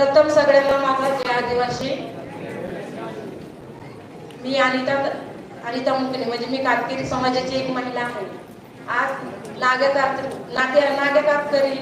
प्रथम सगळ्यांना माझा जय आदिवासी मी अनिता अनिता मुकणे म्हणजे मी कातकरी समाजाची एक महिला आहे. आज नागकात नागे नाटकात तरी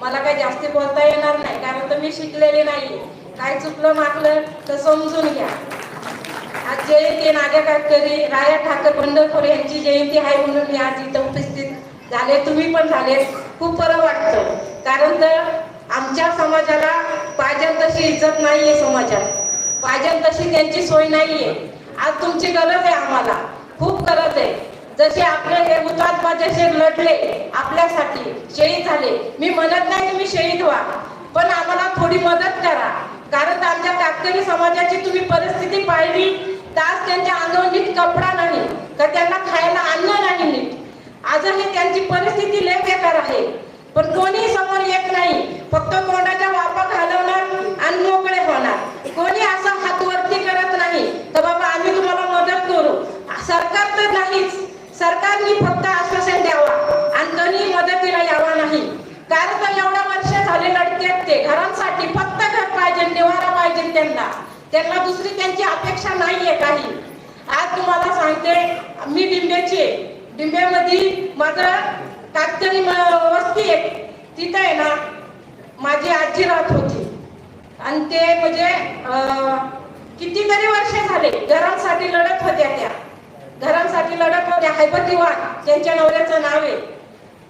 मला काही जास्ती बोलता येणार नाही कारण तर मी शिकलेले नाहीये. काय चुकलं मागलं तर समजून घ्या. आज जयंती नागकातकरी राया ठाकर पंढरपूर यांची जयंती आहे म्हणून मी आज इथं उपस्थित झाले. तुम्ही पण झाले खूप बरं वाटतं. कारण तर आमच्या समाजाला पाहिजे तशी इज्जत नाहीये समाजात. पाहिजे तशी त्यांची सोय नाहीये. आज तुमची गरज आहे आम्हाला. खूप गरज आहे. जसे आपले हे हुतात्मा जसे लढले आपल्यासाठी शहीद झाले. मी म्हणत नाही तुम्ही शहीद व्हा. पण आम्हाला थोडी मदत करा. कारण तर आमच्या कातकरी समाजाची तुम्ही परिस्थिती पाहिली तर आज त्यांच्या अंगावर कपडा नाही का त्यांना खायला अन्न नाही नीट. आजही त्यांची परिस्थिती लय बेकार आहे. पण कोणी समोर येत नाही. फक्त तोंडाच्या वापा घालवणार आणि मोकळे होणार. कोणी असं हात वरती करत नाही. तर बाबा आम्ही तुम्हाला मदत करू. सरकार तर नाहीच. सरकारने फक्त आश्वासन द्यावा. आणि कोणी मदतीला यावा नाही. कारण तर एवढ्या वर्ष झाले लढतात ते. घरांसाठी फक्त घर पाहिजे निवारा पाहिजे त्यांना. त्यांना दुसरी त्यांची अपेक्षा नाहीये काही. आज तुम्हाला सांगते मी डिंब्याची डिंबेमध्ये डिंब्यामध्ये माझं कातकरी म- वस्ती आहे. तिथं आहे ना माझी आजी राहत होती. आणि ते म्हणजे कितीतरी वर्ष झाले घरांसाठी लढत होत्या त्या. घरांसाठी लढत होत्या. हैबती वाघ त्यांच्या नवऱ्याचं नाव आहे.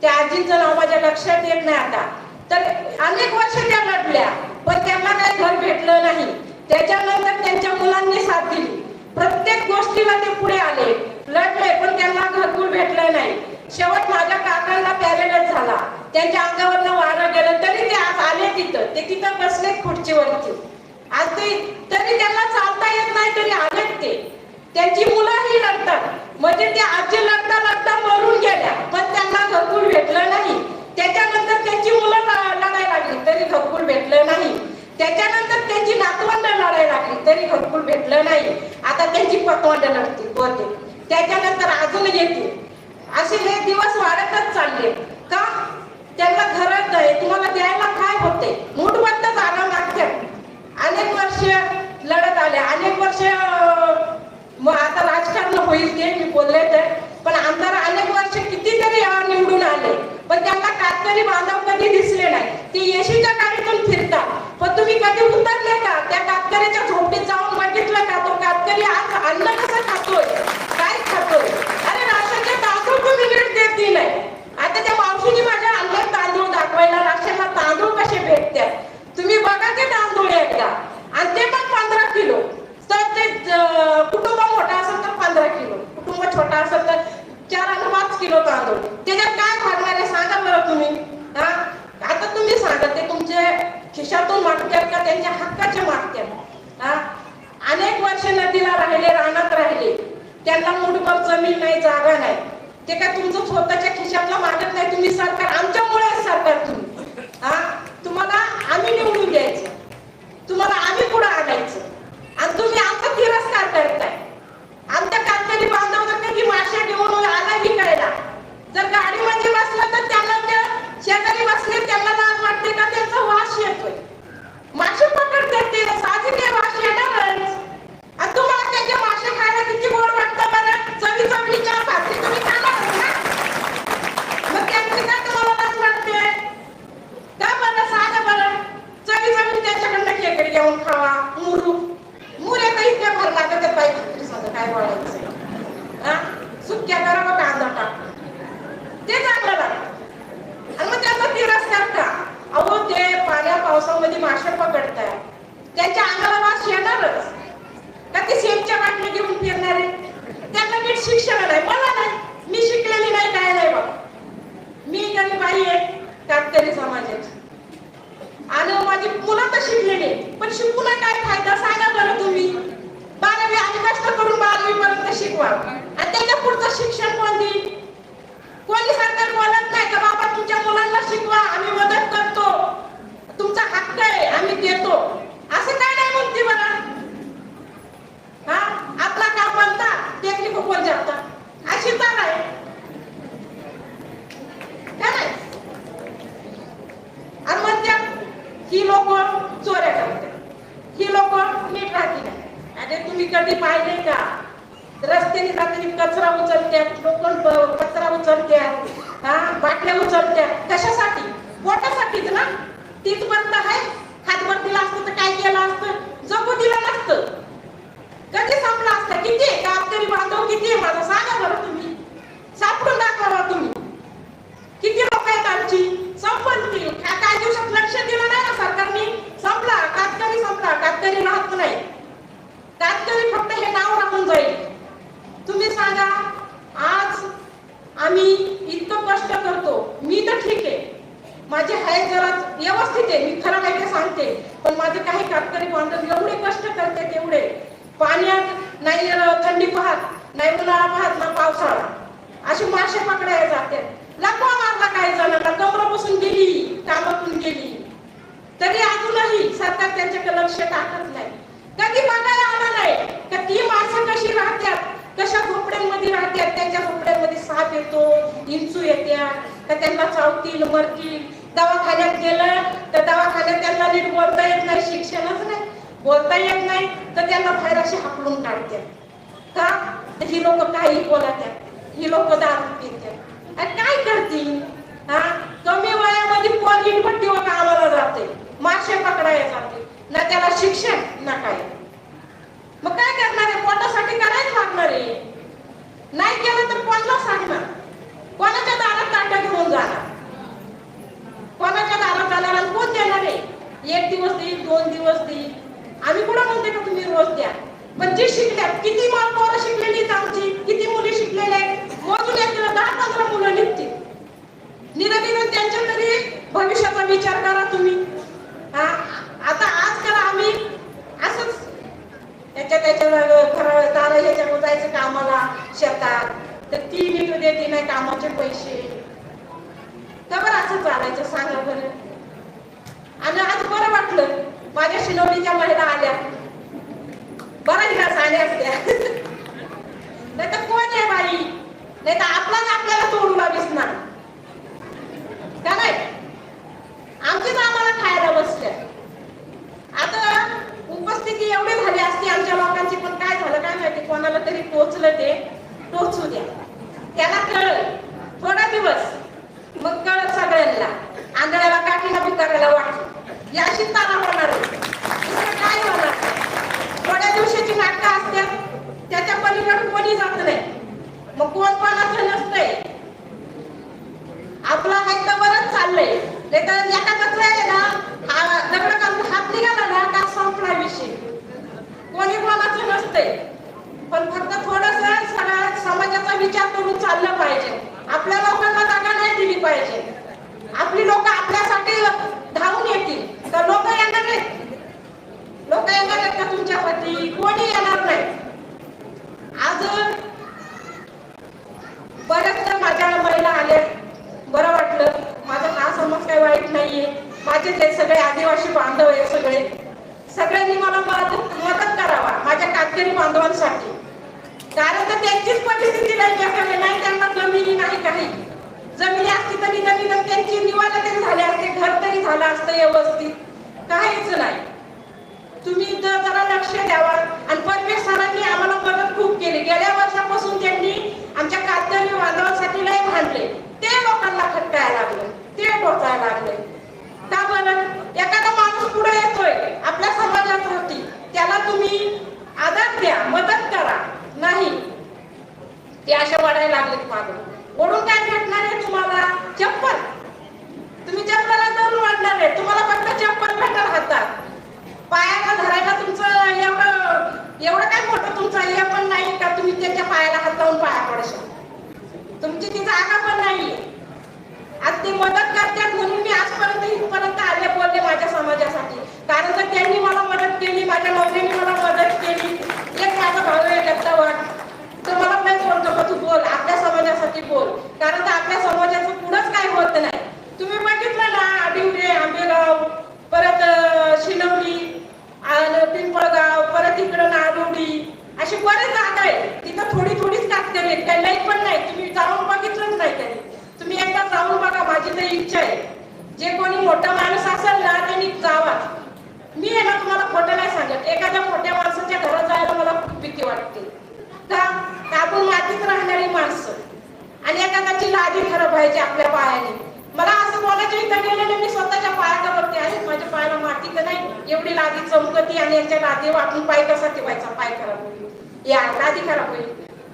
त्या आजींचं नाव माझ्या लक्षात येत नाही आता. तर अनेक वर्ष त्या लढल्या पण त्यांना काही घर भेटलं नाही. त्याच्यानंतर त्यांच्या मुलांनी साथ दिली. प्रत्येक गोष्टीला ते पुढे आले. लढले पण त्यांना घरकुल भेटलं नाही. शेवट माझ्या काकांना पॅरेलाइज झाला. त्यांच्या अंगावरनं वारं गेलं तरी ते आज आले तिथं. ते तिथं बसले खुर्चीवरती. आज ते तरी त्यांना चालता येत नाही तरी आलेत ते. त्यांची मुलंही लढतात म्हणजे ते आजी लढता लढता मरून गेल्या. पण त्यांना घरकुल भेटलं नाही. त्याच्यानंतर त्यांची मुलं लढायला लागली तरी घरकुल भेटलं नाही. त्याच्यानंतर त्यांची नातवंड लढायला लागली तरी घरकुल भेटलं नाही. आता त्यांची पतवंड लढतील बोलते त्याच्यानंतर अजून येतील. असे हे दिवस वाढतच चालले. का? त्यांना घरात आहे तुम्हाला द्यायला काय होते? मूठबद्ध जाणं लागतात अनेक वर्ष लढत आले. अनेक वर्ष मग आता राजकारण होईल ते मी बोलले तर पण आमदार अनेक वर्ष कितीतरी निवडून आले. पण त्यांना कातकरी बांधव कधी दिसले नाही. ते येशीच्या पण फिरतात. पण तुम्ही कधी उतरले का त्या कातकऱ्याच्या झोपडीत जाऊन बघितलं का तो कातकरी आज अन्न कसं खातोय काय खातोय अरे राशनचे तांदूळ तुम्ही नीट देत नाही आता त्या मावशीने माझ्या अन्नात तांदूळ दाखवायला राशनला तांदूळ कसे भेटतात तुम्ही बघा ते तांदूळ एकदा आणि ते पण पंधरा किलो तर ते ज- कुटुंब मोठा असेल तर पंधरा किलो कुटुंब छोटा असेल तर चार आणि पाच किलो तांदूळ त्याच्यात काय भागणार आहे सांगा बरं तुम्ही. हा? आता तुम्ही सांगा ते तुमचे खिशातून मागतात का त्यांच्या हक्काचे मागतात हा? अनेक वर्ष नदीला राहिले रानात राहिले. त्यांना मुठभर जमीन नाही जागा नाही. ते काय तुमचं स्वतःच्या खिशातलं मागत नाही? तुम्ही सरकार आमच्यामुळे सरकार तुम्ही. हा? तुम्हाला आम्ही निवडून द्यायचं तुम्हाला आम्ही पुढे आणायचं आणि तुम्ही आमचा तिरस्कार करताय आमच्या कातकरी बांधव जर कधी माश्या घेऊन आला विकायला जर गाडीमध्ये बसला तर त्यांना त्या शेजारी बसले त्यांना लाज वाटते का त्यांचा वास येतोय मासे पकडतात ते साधी ते वास येणारच आणि तुम्हाला त्याचे मासे खायला किती गोड वाटतं बरं चवी चवीची चार भाकरी तुम्ही खाणारच ना मग त्यांची काय तुम्हाला लाज वाटते का बरं सांगा बरं चवी चवी त्याच्याकडनं खेकडे घेऊन खावा मुरू मुरे तर इतक्या भर लागत आहे पाहिजे भाकरी सांगा काय वाढायचं हा सुक्या करा मग कांदा टाक ते चांगलं लागतं आणि मग त्यांचा तिरस्कार का अहो ते पाण्या पावसामध्ये मासे पकडताय त्यांच्या अंगाला वास येणारच का ते सेमच्या बाटल्या घेऊन फिरणारे त्यांना नीट शिक्षण नाही मला नाही मी शिकलेली नाही काय नाही बघ मी गरीब बाई आहे कातकरी समाजाची आणि माझी मुलं तर शिकलेले. पण शिकूला काय फायदा? सांगा बरं तुम्ही. बारावी आणि कष्ट करून बारावी पर्यंत शिकवा. आणि त्याच्या पुढचं शिक्षण कोण देईल कोणी सरकार बोलत नाही का बाबा तुमच्या मुलांना शिकवा आम्ही मदत करतो तुमचा हक्क आहे आम्ही देतो असं काय नाही म्हणते बरं हा आपला काम बनता टेक्निक कोण जाता अशी तर आहे काय नाही आणि मग त्या ही लोक चोऱ्या करतात ही लोक नीट राहते ते तुम्ही कधी पाहिले का? रस्त्याने जाताना कचरा उचलत्यात लोक कचरा उचलत्यात हा बाटल्या उचलत्यात. कशासाठी? पोटासाठीच ना. तीच बंद आहे. हातभर दिला असतं तर काय केलं असतं? जगू दिलं नसतं. कधी संपलं असतं? किती आहे? गावकरी बांधव किती आहे? माझं सांगा बरं तुम्ही. सापडून दाखवा तुम्ही किती लोक आहेत आमची संपत्ती काय काय दिवसात लक्ष दिलं नाही ना सरकारने संपला कातकरी संपला कातकरी राहत नाही कातकरी फक्त हे नाव राहून जाईल तुम्ही सांगा आज आम्ही इतकं कष्ट करतो मी तर ठीक आहे माझे आहे जरा व्यवस्थित आहे मी खरं काय ते सांगते पण माझे काही कातकरी बांधव एवढे कष्ट करते तेवढे पाण्यात नाही अं, थंडी पाहत? नाही उन्हाळा पाहत ना पावसाळा. अशी मासे पकडायला जाते. लपवा मारला काही जणांना. कमरा बसून गेली कामातून गेली. तरी अजूनही सरकार त्यांच्याकडे लक्ष टाकत नाही. कधी बघायला आलं नाही का ती माणसं कशी राहतात कशा झोपड्यांमध्ये राहतात त्यांच्या झोपड्यांमध्ये साप येतो इंचू येत्या का त्यांना चावतील मरतील? दवाखान्यात गेलं तर दवाखान्यात त्यांना नीट बोलता येत नाही शिक्षणच नाही. बोलता येत नाही तर त्यांना बाहेर अशी हाकलून काढतात का ही लोक काही बोलतात ही लोक दारू पिते आणि काय करतील हा कमी वयामध्ये कोण पट्टीवर कामाला जाते मासे पकडायला जाते ना त्याला शिक्षण ना काय मग काय करणार आहे पोटासाठी करायच लागणार आहे नाही केलं तर कोणाला सांगणार कोणाच्या दारात ताटा घेऊन जाणार कोणाच्या दारात जाणार आणि कोण देणार आहे एक दिवस देईल दोन दिवस देईल आम्ही कुठं म्हणते का तुम्ही रोज द्या पण जे शिकल्यात किती माल पोरं शिकलेली आहेत आमची किती मुली शिकलेल्या आहेत मोजून येतील दहा पंधरा मुलं निघतील निरनिरन त्यांच्या तरी भविष्याचा विचार करा तुम्ही हा आता आजकाल आम्ही असंच त्याच्या त्याच्या घरा दारा ह्याच्या जायचं कामाला शेतात तर ती नीट देते नाही कामाचे पैसे? का बरं असं चालायचं सांगा बरं. आणि आज बरं वाटलं माझ्या शिनवलीच्या महिला आल्या. बरं दिवस आल्या असत्या नाही तर कोण आहे बाई? नाही तर आपलाच आपल्याला तोडूला दिसणार का नाही आमचीच आम्हाला खायला बसल्या आता उपस्थिती एवढी झाली असती आमच्या लोकांची पण काय झालं काय माहिती कोणाला तरी टोचलं ते टोचू द्या त्याला कळलं थोडा दिवस मग कळत सगळ्यांना आंधळ्याला काठीला भिकाऱ्याला वाटलं याशी तारा होणार आहे. दुसरं काय होणार थोड्या दिवसाची नाटकं असतात त्याच्या पलीकडे कोणी जात नाही मग कोण कोणाचं नसतंय आपला हाय तर बरंच चाललंय. नाही तर एका कचरा आहे ना हा दगड काढून हात निघाला ना का संपला विषय? कोणी कोणाचं नसतंय पण फक्त थोडस सगळ्या समाजाचा विचार करून चाललं पाहिजे. आपल्या लोकांना जागा नाही दिली पाहिजे. आपली लोक आपल्यासाठी धावून येतील. तर लोक येणार नाहीत. लोक येणार आहेत का तुमच्यासाठी? कोणी येणार नाही? आज बऱ्याच तर माझ्या महिला आल्या बरं वाटलं. माझं ना समज काही वाईट नाहीये. माझे जे सगळे आदिवासी बांधव आहे सगळे सगळ्यांनी मला मदत मदत करावा माझ्या कातकरी बांधवांसाठी. कारण तर त्यांचीच परिस्थिती नाही त्याकडे नाही त्यांना जमिनी नाही काही. जमिनी असती तरी जमीन त्यांची निवाला तरी झाली असते घर तरी झालं असतं व्यवस्थित. काहीच नाही. तुम्ही जरा लक्ष द्यावा. आणि परमेश सरांनी आम्हाला मदत खूप केली. गेल्या वर्षापासून त्यांनी आमच्या कातकरी बांधवांसाठी लय भांडले. ते लोकांना खटकायला लागले. ते टोचायला लागले. का बरं? एखादा माणूस पुढे येतोय. आपल्या समाजात होती त्याला तुम्ही आदर द्या मदत करा. नाही. ते अशा वाढायला लागलेत मागं. ओढून काय भेटणार आहे तुम्हाला? चप्पल. तुम्ही चप्पला जाऊन वाढणार आहे. तुम्हाला फक्त चप्पल भेटणार हातात. पायाला धरायला तुमचं एवढं एवढं काय मोठं तुमचं हे पण नाही का तुम्ही त्याच्या पायाला हात लावून पाया पडशाल तुमची ती जागा पण नाही आज ते मदत करतात म्हणून मी आजपर्यंत इथपर्यंत आले बोलले माझ्या समाजासाठी. कारण तर त्यांनी मला मदत केली माझ्या नवऱ्याने मला मदत केली. एक माझा भाऊ आहे दत्तावर तर मला नाही बोलतो का तू बोल आपल्या समाजासाठी बोल. कारण तर आपल्या समाजाचं पुढंच काय होत नाही तुम्ही बघितलं ना आडिवरे आंबेगाव परत अं, शिनवली आणि पिंपळगाव परत इकडं नाडोडी अशी बरेच जागा आहे तिथं थोडी थोडीच कातकरी आहेत काही नाही पण नाही तुम्ही जाऊन बघितलंच नाही कधी तुम्ही एकदा जाऊन बघा माझी तर इच्छा आहे जे कोणी मोठा माणूस असेल ना त्यांनी जावा. एखाद्या मोठ्या माणसाच्या घरात जायला मला खूप भीती वाटते. का? आपण मातीत राहणारी माणसं? आणि एखाद्याची लादी खराब व्हायची आपल्या पायाने. मला असं बोलायचं इथं गेलेलं मी स्वतःच्या पायाला बघते. आहे माझ्या पायाला माती तर नाही. एवढी लादी चमकती आणि याच्या लादी वाटून पाय कसा ठेवायचा? पाय खराब होईल. या लादी खराब होईल.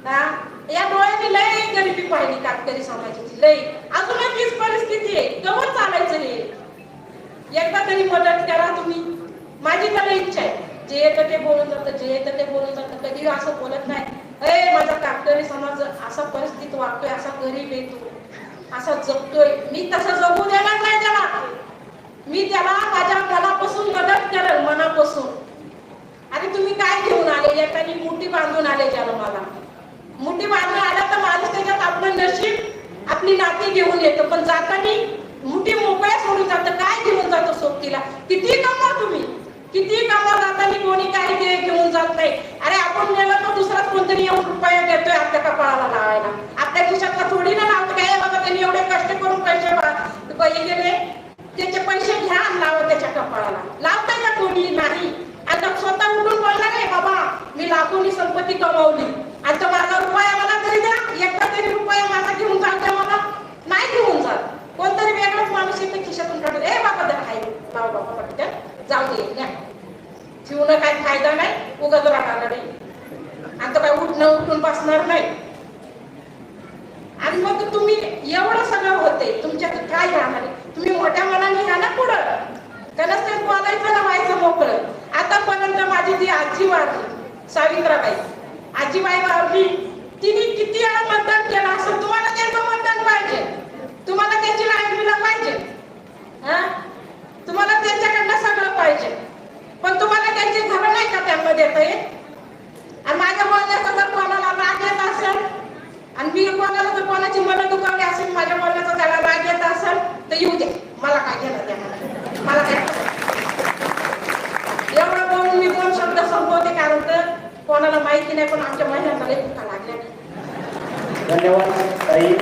हा? या डोळ्यांनी लय गरिबी पाहिली कातकरी समाजाची लय. अजूनही तीच परिस्थिती आहे. गवत चालायचं हे? एकदा तरी मदत करा तुम्ही. माझी तर इच्छा आहे. जे येतं ते बोलून जातं जे येतं ते बोलून जातं. कधी असं बोलत नाही. अरे माझा कातकरी समाज असा परिस्थिती वागतोय असा गरीब येतो असा जगतोय. मी तसं जगू देणार नाही त्याला. मी त्याला माझ्या मनापासून मदत करेल मनापासून. आणि तुम्ही काय घेऊन आले? येतानी मुठी बांधून आले ज्याला मला मुठी बांधून आला तर माणूस त्याच्यात आपलं नशीब आपली नाती घेऊन येतं पण जातानी मुठी मोकळ्या सोडून जातं. काय घेऊन जातं सोबतीला? किती कमा तुम्ही? किती कामा जातानी कोणी काही घेऊन जात नाही? अरे आपण नेलं तर दुसराच कोणतरी येऊन रुपया देतोय आपल्या कपाळाला लावायला. आपल्या खिशातला थोडी ना लावतो काय बाबा त्यांनी एवढे कष्ट करून पैसे गेले. त्याचे पैसे घ्या लावा त्याच्या कपाळाला. लावताय का कोणी? नाही. आता स्वतः उठून बोलला नाही बाबा मी लाखोनी संपत्ती कमावली. आता माझा रुपया मला एकदा तरी रुपया माझा घेऊन जात मला. नाही घेऊन जात. कोणतरी वेगळाच माणूस येते खिशातून काढत ए बाबा द्या हाय. बाबा बाबा पटकन जाऊ दे न्या ठेवणं काय फायदा नाही. उगाच राहणार नाही. आता काय उठणं उठून बसणार नाही. आणि मग तुम्ही एवढं सगळं होते. तुमच्यात काय राहणार? आहे? तुम्ही मोठ्या मनाने घ्या ना पुढं. त्यालाच त्यात बोलायचं ना व्हायचं मोकळं. आतापर्यंत माझी ती आजी वारली सावित्राबाई आजीबाई वारली तिने किती वेळा मतदान केलं असं तुम्हाला त्यांचं मतदान पाहिजे? तुम्हाला त्यांची लाइट पाहिजे? हा? तुम्हाला त्यांच्याकडनं सगळं पाहिजे. पण तुम्हाला त्यांची घरं नाही का त्यांना देता येत आणि माझ्या बोलण्याचा जर कोणाला राग येत असेल आणि मी कोणाला जर कोणाची मन दुखावली असेल माझ्या बोलण्याचा त्याला राग येत असेल तर येऊ दे. मला काय घेणं त्या मला काय एवढं बोलून मी दोन शब्द संपवते कारण तर कोणाला माहिती नाही पण आमच्या महिलांना लई लागल्या. धन्यवाद ताई.